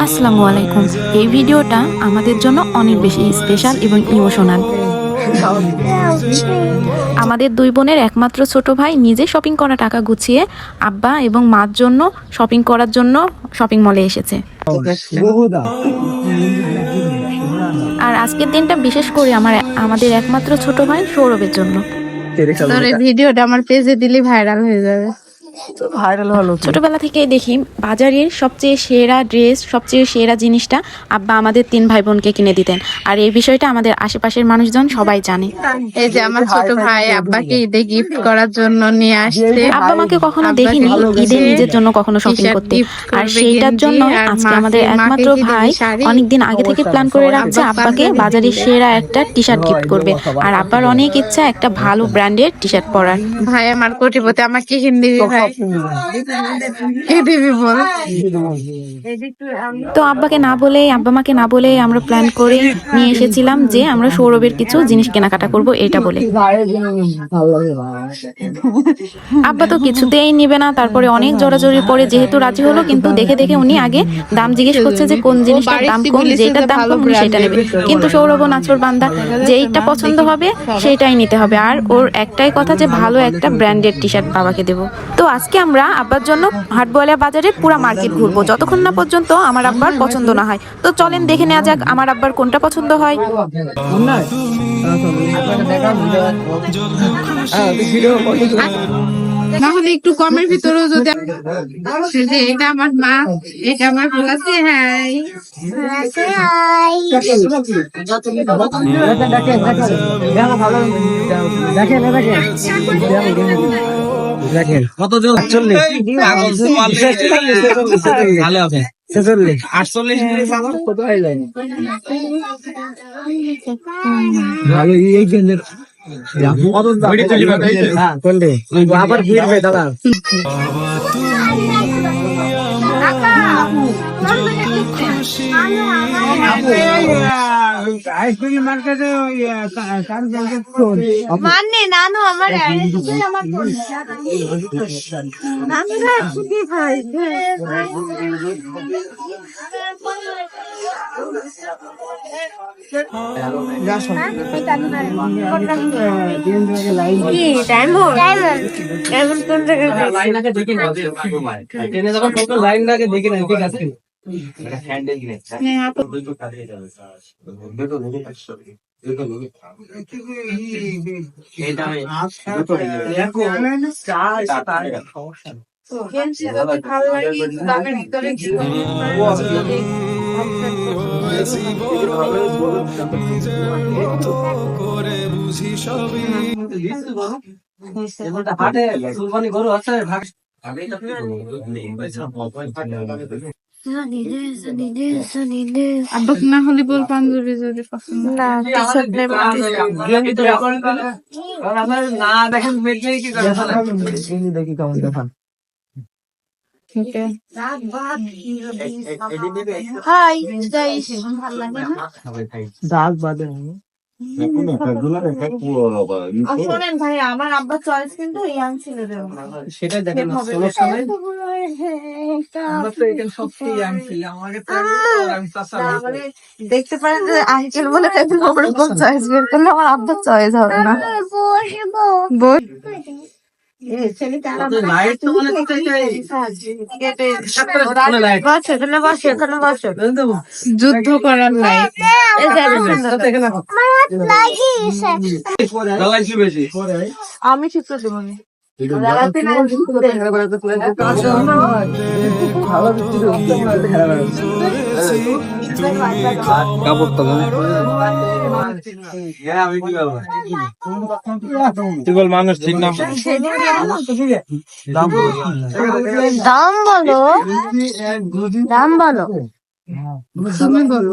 আসসালামু আলাইকুম। এই ভিডিওটা আমাদের জন্য অনেক বেশি স্পেশাল এবং ইমোশনাল আমাদের দুই বোনের একমাত্র ছোট ভাই নিজে শপিং করা টাকা গুছিয়ে আব্বা এবং মার জন্য শপিং করার জন্য শপিং মলে এসেছে। আর আজকের দিনটা বিশেষ করে আমার আমাদের একমাত্র ছোট ভাই সৌরভের জন্য। তোর ভিডিওটা আমার পেজে দিলে ভাইরাল হয়ে যাবে। ভাইরাল হলো ছোটবেলা থেকেই দেখি বাজারের সবচেয়ে সেরা ড্রেস সবচেয়ে সেরা জিনিসটা আব্বা আমাদের তিন ভাই বোনকে কিনে দিতেন। আর এই বিষয়টা আমাদের আশেপাশের মানুষজন সবাই জানে। এই যে আমার ছোট ভাই আব্বাকে ঈদে গিফট করার জন্য নিয়ে আসছে। আব্বা মাকে কখনো দেখিনি ঈদে নিজের জন্য কখনো শপিং করতে। আর সেইটার জন্য আজকে আমাদের একমাত্র ভাই অনেকদিন আগে থেকে প্ল্যান করে রাখছে আব্বা আব্বাকে বাজারের সেরা একটা টি শার্ট গিফট করবে। আর আব্বার অনেক ইচ্ছা একটা ভালো ব্র্যান্ডের টি শার্ট পরার। ভাই আমার কোটিপতি আমাকে ভাই। বল তো আব্বাকে না বলে আব্বা মাকে না বলে আমরা প্ল্যান করে নিয়ে এসেছিলাম যে আমরা সৌরভের কিছু জিনিস কেনাকাটা করব এটা বলে। আব্বা তো কিছুতেই নিবে না তারপরে অনেক জোরাজোরি পরে যেহেতু রাজি হলো কিন্তু দেখে দেখে উনি আগে দাম জিজ্ঞেস করছে যে কোন জিনিসটার দাম কম যেটার দাম কম উনি সেটা নেবে। কিন্তু সৌরভ নাচর বান্দা যেইটা পছন্দ হবে সেটাই নিতে হবে। আর ওর একটাই কথা যে ভালো একটা ব্র্যান্ডেড টি শার্ট বাবাকে দেবো। তো আজকে আমরা আব্বার জন্য হাটবোয়ালিয়া বাজারে পুরো মার্কেট ঘুরবো। যতক্ষণ না পর্যন্ত আমার আব্বার পছন্দ না হয়। তো চলেন দেখে নেওয়া যাক আমার আব্বার কোনটা পছন্দ হয়। না হলে একটু কমের ভিতরেও যদি এটা আমার মা এটা আমার ফুলাসি হাই। দেখেন। কত জন ভালো হবে ছেচল্লিশ আটচল্লিশ কত হয়ে যায় ভালো এই? হ্যাঁ, কোনটি? আবার ফিরবে দাদা আইসক্রিম মার্কেটে মানে নানু আমার লাইন আগে ট্রেনে যখন লাইন লাগে দেখি না ঠিক আছে? ভালো লাগে দামের ভিতরে হাটে কুরবানি গরু আছে ভাগ আব্বাক না হলে বল পাঞ্জাবি যদি পছন্দ না টি-শার্ট না দেখেন কি দেখি কেমন দেখান হাই দাগ বাদে শোনেন ভাই আমার আব্বার চয়েস কিন্তু ইয়াং দেখেন দেখতে পারেন যে আঙ্কেল বলে চয়েস বের করলে আমার আব্বার চয়েস হবে না। যুদ্ধ করার নাই আমি ঠিক করে দেবো আমি। কাপড় তো আমি কি বলব তুই বল। মানুষ ঠিক না দাম দাম বলো। দাম বলো। তুমি বলো।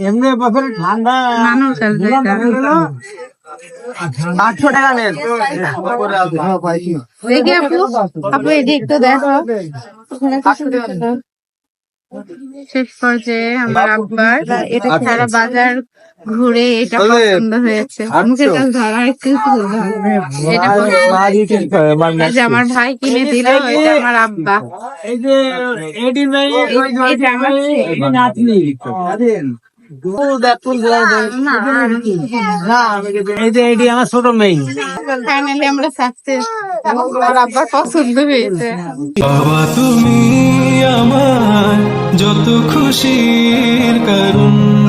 এমনি বছর ঠান্ডা। আটশো টাকা নেন। আপু এদিক তো দেখো। শেষ পর্যায়ে আমার আব্বার এটা সারা বাজার ঘুরে এটা পছন্দ হয়েছে। মুখের কাছে। এই যে আমার ভাই কিনে দিল এটা আমার আব্বা। আমার ছোট মেয়ে। ফাইনালি আমরা সাকসেস আমার পছন্দ হয়েছে। বাবা তুমি আমার যত খুশির কারণ।